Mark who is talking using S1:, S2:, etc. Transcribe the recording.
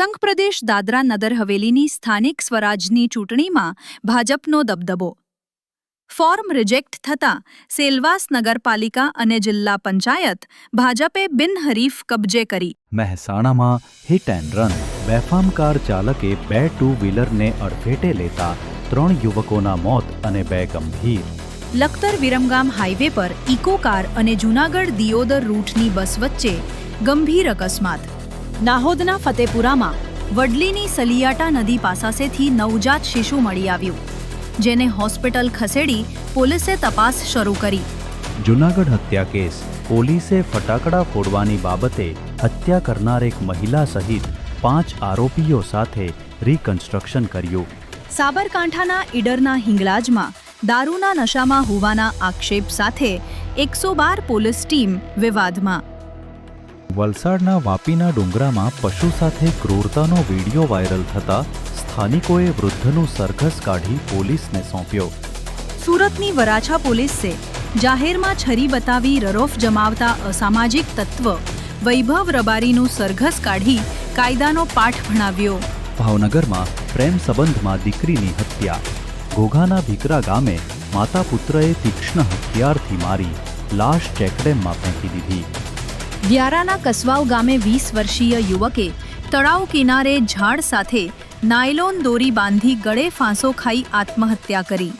S1: સંઘ પ્રદેશ દાદરા નગર હવેલીની સ્થાનિક સ્વરાજની ચૂંટણીમાં ભાજપનો દબદબો. ફોર્મ રિજેક્ટ થતાં સેલવાસ નગરપાલિકા અને જિલ્લા પંચાયત ભાજપે બિનહરીફ કબજે કરી.
S2: મહેસાણામાં હિટ એન્ડ રન બેફામ કાર ચાલકે બે ટુ વ્હીલરને અડફેટે લેતા ત્રણ યુવકોના મોત અને બે ગંભીર.
S1: લખતર વિરમગામ હાઈવે પર ઇકો કાર અને જૂનાગઢ દિયોદર રૂટની બસ વચ્ચે ગંભીર અકસ્માત. નાહોદના ફતેપુરામાં વડલીની સલિયાટા નદી પાસાસેથી નવજાત શિશુ મળી આવ્યું જેને હોસ્પિટલ ખસેડી પોલીસે તપાસ શરૂ કરી.
S2: જૂનાગઢ હત્યા કેસ પોલીસે ફટાકડા ફોડવાની બાબતે હત્યા કરનાર એક મહિલા સહિત પાંચ આરોપીઓ સાથે રિકન્સ્ટ્રક્શન કર્યું.
S1: સાબરકાંઠાના ઈડરના હિંગળાજમાં દારૂના નશામાં હોવાના આક્ષેપ સાથે એકસો બાર પોલીસ ટીમ વિવાદમાં.
S2: વલસાડના વાપીના ડુંગરામાં પશુ સાથે ક્રૂરતાનો વીડિયો વાયરલ થતા સ્થાનિકોએ વૃદ્ધનું સરઘસ કાઢી પોલીસને સોંપ્યો.
S1: સુરતની વરાછા પોલીસે જાહેરમાં છરી બતાવી રરોફ જમાવતા અસામાજિક તત્વ વૈભવ રબારીનું સરઘસ કાઢી કાયદાનો પાઠ ભણાવ્યો.
S2: ભાવનગરમાં પ્રેમ સંબંધમાં દીકરીની હત્યા. ઘોઘાના ભીકરા ગામે માતા પુત્રએ તીક્ષ્ણ હથિયારથી મારી લાશ ચેકડેમમાં ફેંકી દીધી.
S1: વ્યારાના કસવાવ ગામે વીસ વર્ષીય યુવકે તળાવ કિનારે ઝાડ સાથે નાયલોન દોરી બાંધી ગળે ફાંસો ખાઈ આત્મહત્યા કરી.